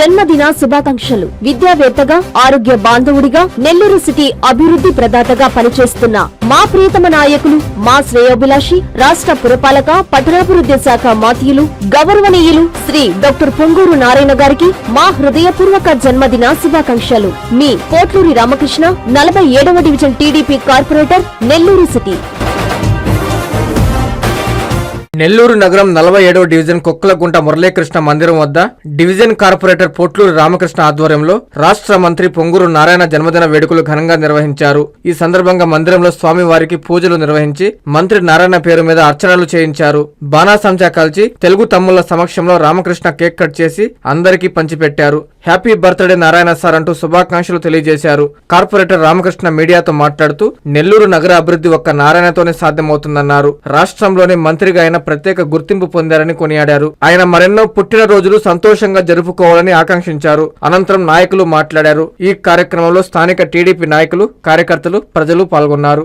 జన్మదిన శుభాకాంక్షలు. విద్యావేత్తగా ఆరోగ్య బాంధవుడిగా నెల్లూరు సిటీ అభివృద్ధి ప్రదాతగా పనిచేస్తున్న మా ప్రియతమ నాయకులు మా శ్రేయోభిలాషి రాష్ట్ర పురపాలక పట్టణాభివృద్ధి శాఖ మాతీయులు గౌరవనీయులు శ్రీ డాక్టర్ పొంగూరు నారాయణ గారికి మా హృదయపూర్వక జన్మదిన శుభాకాంక్షలు. మీ కోట్లూరి రామకృష్ణ నలభై ఏడవ division TDP corporator Nellore city. Nellore నగరం నలభై ఏడవ డివిజన్ కుక్కలగుంట మురళీకృష్ణ మందిరం వద్ద డివిజన్ కార్పొరేటర్ పొట్లూరు రామకృష్ణ ఆధ్వర్యంలో రాష్ట్ర మంత్రి పొంగూరు నారాయణ జన్మదిన వేడుకలు ఘనంగా నిర్వహించారు. ఈ సందర్భంగా మందిరంలో స్వామివారికి పూజలు నిర్వహించి మంత్రి నారాయణ పేరు మీద అర్చనలు చేయించారు. బాణాసంచా కాల్చి తెలుగు తమ్ముళ్ళ సమక్షంలో రామకృష్ణ కేక్ కట్ చేసి అందరికీ పంచిపెట్టారు. హ్యాపీ బర్త్డే నారాయణ సార్ అంటూ శుభాకాంక్షలు తెలియజేశారు. కార్పొరేటర్ రామకృష్ణ మీడియాతో మాట్లాడుతూ నెల్లూరు నగర అభివృద్ధి ఒక్క నారాయణతోనే సాధ్యమవుతుందన్నారు. రాష్ట్రంలోని మంత్రిగా ఆయన ప్రత్యేక గుర్తింపు పొందారని కొనియాడారు. ఆయన మరెన్నో పుట్టినరోజులు సంతోషంగా జరుపుకోవాలని ఆకాంక్షించారు. అనంతరం నాయకులు మాట్లాడారు. ఈ కార్యక్రమంలో స్థానిక టీడీపీ నాయకులు కార్యకర్తలు ప్రజలు పాల్గొన్నారు.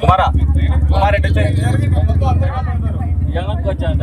కుమారా కుమార్ ఎటు వచ్చాయి వెనక్కి వచ్చాంట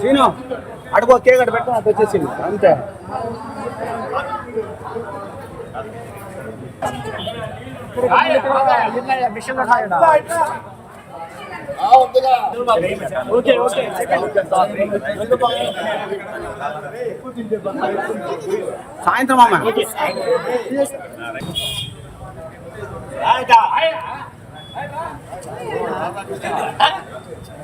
సీను అడుగు కేక్ అటు పెట్టు అటు వచ్చేసింది. అంతే. ఓకే ఓకే సాయంత్రం అమ్మ.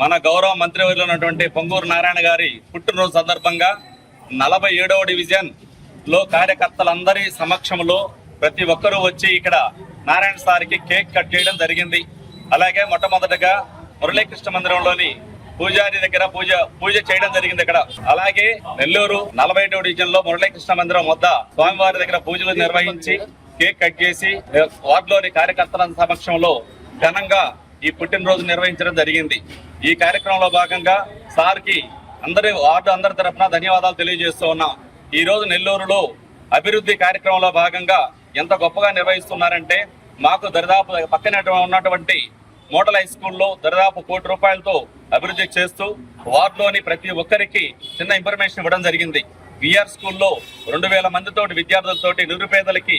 మన గౌరవ మంత్రివర్యులు ఉన్నటువంటి పొంగూరు నారాయణ గారి పుట్టినరోజు సందర్భంగా నలభై ఏడవ డివిజన్లో కార్యకర్తలందరి సమక్షంలో ప్రతి ఒక్కరూ వచ్చి ఇక్కడ నారాయణ సార్కి కేక్ కట్ చేయడం జరిగింది. అలాగే మొట్టమొదటగా మురళీకృష్ణ మందిరంలోని పూజారి దగ్గర పూజ పూజ చేయడం జరిగింది ఇక్కడ. అలాగే నెల్లూరు నలభై ఏడవ డివిజన్లో మురళీకృష్ణ మందిరం వద్ద స్వామివారి దగ్గర పూజలు నిర్వహించి కేక్ కట్ చేసి వార్డులోని కార్యకర్తల సమక్షంలో ఘనంగా ఈ పుట్టినరోజు నిర్వహించడం జరిగింది. ఈ కార్యక్రమంలో భాగంగా సార్కి అందరి వార్డు అందరి తరఫున ధన్యవాదాలు తెలియజేస్తూ ఉన్నాం. ఈ రోజు నెల్లూరులో అభివృద్ధి కార్యక్రమంలో భాగంగా ఎంత గొప్పగా నిర్వహిస్తున్నారంటే మాకు దరిదాపు పక్కన ఉన్నటువంటి మోడల్ హై స్కూల్లో దరిదాపు కోటి రూపాయలతో అభివృద్ధి చేస్తూ వార్డులోని ప్రతి ఒక్కరికి చిన్న ఇన్ఫర్మేషన్ ఇవ్వడం జరిగింది. విఆర్ స్కూల్లో రెండు వేల మందితోటి విద్యార్థులతోటి నిరుపేదలకి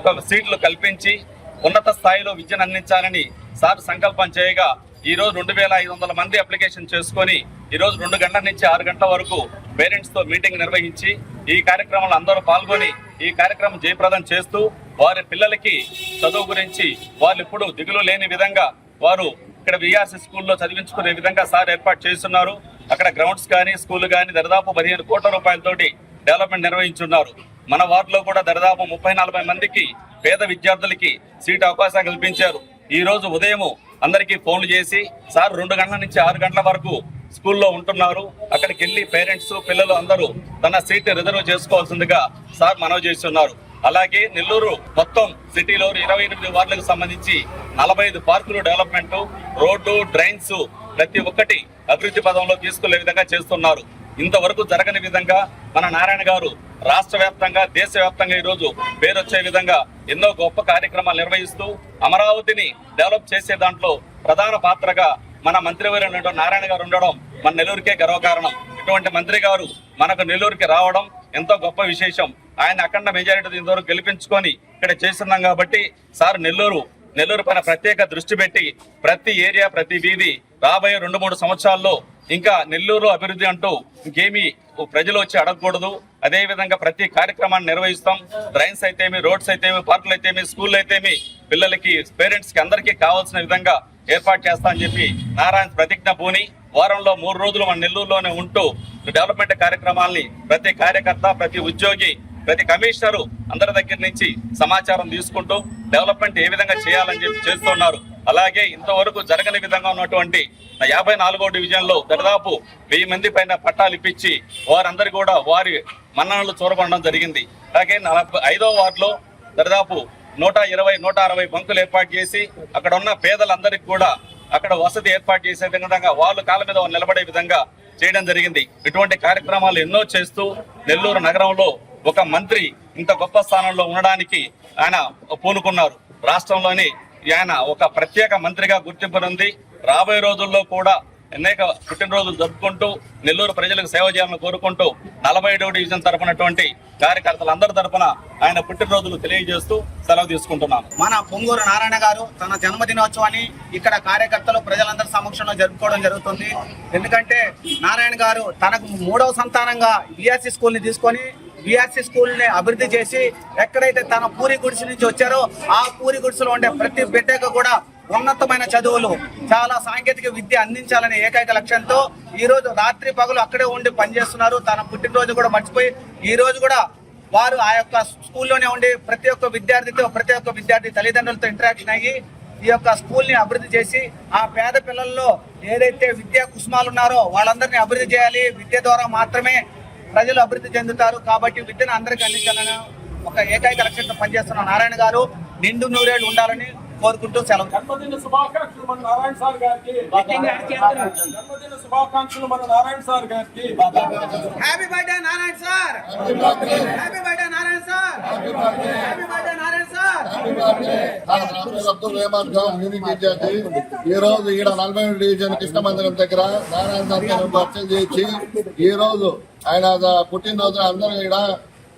ఒక సీట్లు కల్పించి ఉన్నత స్థాయిలో విద్యను అందించాలని సార్ సంకల్పం చేయగా ఈ రోజు రెండు వేల ఐదు వందల మంది అప్లికేషన్ చేసుకొని ఈ రోజు రెండు గంటల నుంచి ఆరు గంటల వరకు పేరెంట్స్తో మీటింగ్ నిర్వహించి ఈ కార్యక్రమంలో అందరూ పాల్గొని ఈ కార్యక్రమం జయప్రదం చేస్తూ వారి పిల్లలకి చదువు గురించి వాళ్ళు ఇప్పుడు దిగులు లేని విధంగా వారు ఇక్కడ విఆర్సీ స్కూల్లో చదివించుకునే విధంగా సార్ ఏర్పాటు చేస్తున్నారు. అక్కడ గ్రౌండ్స్ కానీ స్కూల్ కానీ దరిదాపు పదిహేను కోట్ల రూపాయలతోటి డెవలప్మెంట్ నిర్వహించున్నారు. మన వార్డులో కూడా దరిదాపు ముప్పై నలభై మందికి పేద విద్యార్థులకి సీట్ అవకాశం కల్పించారు. ఈ రోజు ఉదయం అందరికీ ఫోన్లు చేసి సార్ రెండు గంటల నుంచి ఆరు గంటల వరకు స్కూల్లో ఉంటున్నారు. అక్కడికి వెళ్ళి పేరెంట్స్ పిల్లలు అందరూ తన సీట్ రిజర్వ్ చేసుకోవాల్సిందిగా సార్ మనవి చేస్తున్నారు. అలాగే నెల్లూరు మొత్తం సిటీలో ఇరవై ఎనిమిది వార్డులకు సంబంధించి నలభై ఐదు పార్కులు డెవలప్మెంట్ రోడ్డు డ్రైన్స్ ప్రతి ఒక్కటి అభివృద్ధి పదంలో తీసుకునే విధంగా చేస్తున్నారు. ఇంతవరకు జరగని విధంగా మన నారాయణ గారు రాష్ట్ర వ్యాప్తంగా దేశ వ్యాప్తంగా ఈ రోజు విధంగా ఎన్నో గొప్ప కార్యక్రమాలు నిర్వహిస్తూ అమరావతిని డెవలప్ చేసే దాంట్లో ప్రధాన పాత్రగా మన మంత్రివర్యులు నారాయణ గారు ఉండడం మన నెల్లూరుకే గర్వకారణం ఇటువంటి మంత్రి గారు మనకు నెల్లూరుకి రావడం ఎంతో గొప్ప విశేషం. ఆయన అఖండ మెజారిటీ ఇంతవరకు గెలిపించుకొని ఇక్కడ చేస్తున్నాం కాబట్టి సార్ నెల్లూరు నెల్లూరు పైన ప్రత్యేక దృష్టి పెట్టి ప్రతి ఏరియా ప్రతి వీధి రాబోయే రెండు మూడు సంవత్సరాల్లో ఇంకా నెల్లూరు అభివృద్ధి అంటూ ఇంకేమీ ప్రజలు వచ్చి అడగకూడదు. అదేవిధంగా ప్రతి కార్యక్రమాన్ని నిర్వహిస్తాం. డ్రైన్స్ అయితేమి రోడ్స్ అయితేమి పార్కులు అయితేమి స్కూల్ అయితేమి పిల్లలకి పేరెంట్స్కి అందరికీ కావాల్సిన విధంగా ఏర్పాటు చేస్తామని చెప్పి నారాయణ ప్రతిజ్ఞ భూని వారంలో మూడు రోజులు మన నెల్లూరులోనే ఉంటూ డెవలప్మెంట్ కార్యక్రమాల్ని ప్రతి కార్యకర్త ప్రతి ఉద్యోగి ప్రతి కమిషనరు అందరి దగ్గర నుంచి సమాచారం తీసుకుంటూ డెవలప్మెంట్ ఏ విధంగా చేయాలని చెప్పి చేస్తున్నారు అలాగే ఇంతవరకు జరగని విధంగా ఉన్నటువంటి యాభై నాలుగో డివిజన్లో దరిదాపు దాదాపు వెయ్యి మంది పైన పట్టాలు ఇప్పించి వారందరి కూడా వారి మన్ననలు చూరగొనడం జరిగింది. అలాగే నలభై ఐదో వార్డులో దాదాపు నూట ఇరవై నూట అరవై బంకులు ఏర్పాటు చేసి అక్కడ ఉన్న పేదలందరికీ కూడా అక్కడ వసతి ఏర్పాటు చేసే విధంగా వాళ్ళు కాళ్ళ మీద నిలబడే విధంగా చేయడం జరిగింది. ఇటువంటి కార్యక్రమాలు ఎన్నో చేస్తూ నెల్లూరు నగరంలో ఒక మంత్రి ఇంత గొప్ప స్థానంలో ఉండడానికి ఆయన పూనుకున్నారు. రాష్ట్రంలోని ఆయన ఒక ప్రత్యేక మంత్రిగా గుర్తింపునుంది. రాబోయే రోజుల్లో కూడా అనేక పుట్టినరోజులు జరుపుకుంటూ నెల్లూరు ప్రజలకు సేవ చేయాలని కోరుకుంటూ నలభై ఏడవ డివిజన్ తరపునటువంటి కార్యకర్తలందరి తరపున ఆయన పుట్టినరోజులు తెలియజేస్తూ సెలవు తీసుకుంటున్నాను. మన పొంగూరు నారాయణ గారు తన జన్మదినోత్సవాన్ని ఇక్కడ కార్యకర్తలు ప్రజలందరి సమక్షంలో జరుపుకోవడం జరుగుతుంది. ఎందుకంటే నారాయణ గారు తనకు మూడవ సంతానంగా ఈఎస్సీ స్కూల్ని తీసుకొని బీఆర్సీ స్కూల్ని అభివృద్ధి చేసి ఎక్కడైతే తన పూరి గుడిసె నుంచి వచ్చారో ఆ పూరి గుడిసెలో ఉండే ప్రతి బిడ్డకు కూడా ఉన్నతమైన చదువులు చాలా సాంకేతిక విద్య అందించాలనే ఏకైక లక్ష్యంతో ఈ రోజు రాత్రి పగలు అక్కడే ఉండి పనిచేస్తున్నారు. తన పుట్టినరోజు కూడా మర్చిపోయి ఈ రోజు కూడా వారు ఆ యొక్క స్కూల్లోనే ఉండి ప్రతి ఒక్క విద్యార్థితో ప్రతి ఒక్క విద్యార్థి తల్లిదండ్రులతో ఇంటరాక్షన్ అయ్యి ఈ యొక్క స్కూల్ని అభివృద్ధి చేసి ఆ పేద పిల్లల్లో ఏదైతే విద్యా కుసుమాలు ఉన్నారో వాళ్ళందరినీ అభివృద్ధి చేయాలి. విద్య ద్వారా మాత్రమే ప్రజలు అభివృద్ధి చెందుతారు కాబట్టి విద్యను అందరికీ అందించాలని ఒక ఏకైక లక్ష్యంతో పనిచేస్తున్న నారాయణ గారు నిండు నూరేళ్ళు ఉండాలని కోరుకుంటూ సెలవు. జన్మదిన శుభాకాంక్షలు మన నారాయణ సార్ గారికి. జన్మదిన శుభాకాంక్షలు మన నారాయణ సార్ గారికి. Happy birthday Narayana sir. Happy birthday Narayana sir. Happy birthday Narayana sir Abdul Rehman Khan ఈ రోజు ఈడ నలభై డివిజన్ కృష్ణ మందిరం దగ్గర నారాయణ సార్ పరిచయం చేయించి ఈ రోజు ఆయన పుట్టినరోజు పుట్టినరోజున అందరూ ఈడ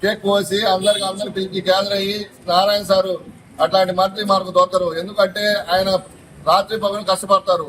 కేక్ కోసి అందరికి అందరు పిలిచి గ్యాదర్ అయ్యి నారాయణ సారు అట్లాంటి మంత్రి మనకు దొరకరు. ఎందుకంటే ఆయన రాత్రి పగలు కష్టపడతారు.